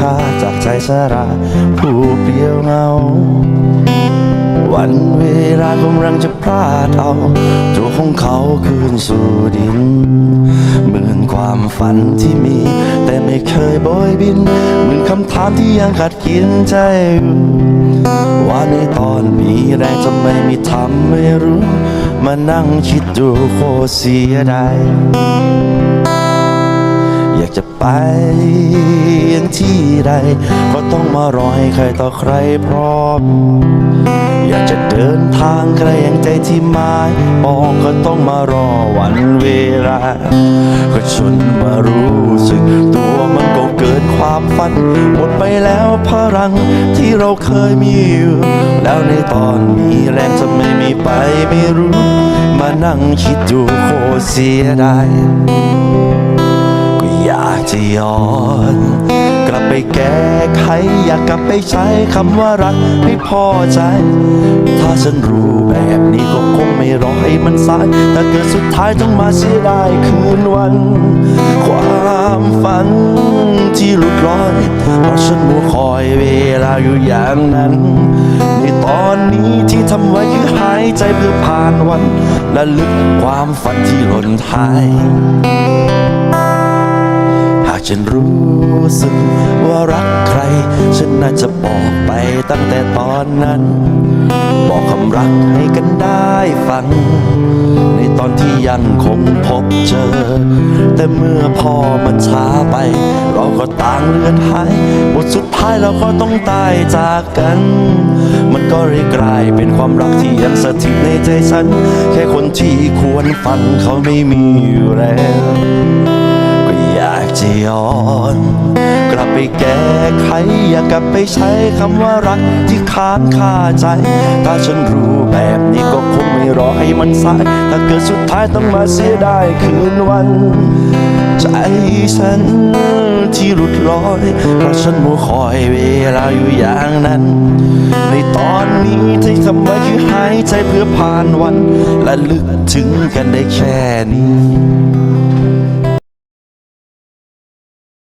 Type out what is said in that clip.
ที่าจากใจสราผู้เปลี่ยวเหงา วันเวลากำลังจะพลาดเอาตัวของเขาคืนสู่ดิน เหมือนความฝันที่มี แต่ไม่เคยโบยบิน เหมือนคำถามที่ยังขัดกินใจอยู่ว่าในตอนมีแรงจะไม่มีทำไม่รู้ มานั่งคิดดูโคตรเสียดาย อยากจะไปยังที่ใด ก็ต้องมารอให้ใครต่อใครพร้อม อยากจะเดินทางไกลอย่างใจที่หมายปองก็ต้องมารอวันเวลา ก็ชนมารู้สึกตัวมันก็เกินความฝัน หมดไปแล้วพลังที่เราเคยมีอยู่ แล้วในตอนมีแรงจะไม่มีไปไม่รู้ มานั่งคิดดูโคตรเสียดาย จะย้อน กลับไปแก้ไขอยากกลับไปใช้คำว่ารักให้พอใจ ถ้าฉันรู้แบบนี้ก็คงไม่รอให้มันสายแต่เกิดสุดท้ายต้องมาเสียดายคืนวัน ความฝันที่หลุดลอยเพราะฉันมัวคอยเวลาอยู่อย่างนั้นในตอนนี้ที่ทำไว้คือหายใจเพื่อผ่านวันและลึกความฝันที่หล่นหาย ฉันรู้สึกว่ารักใคร ฉันน่าจะบอกไปตั้งแต่ตอนนั้น บอกคำรักให้กันได้ฟัง ในตอนที่ยังคงพบเจอ แต่เมื่อพอมันช้าไป เราก็ต่างเลือนหายบทสุดท้ายเราก็ต้องตายจากกัน มันก็เลยกลายเป็นความรักที่ยังสถิตในใจฉัน แค่คนที่ควรฟังเขาไม่มีอยู่แล้ว จะย้อน กลับไปแก้ไขอย่ากกลับไปใช้คำว่ารักที่ค้างคาใจ ถ้าฉันรู้แบบนี้ก็คงไม่รอให้มันสาย ถ้าเกิดสุดท้ายต้องมาเสียดายคืนวัน ใจฉันที่หลุดลอย เพราะฉันมัวคอยเวลาอยู่อย่างนั้น ในตอนนี้ที่ทำไว้คือหายใจเพื่อผ่านวัน และลึกถึงกันได้แค่นี้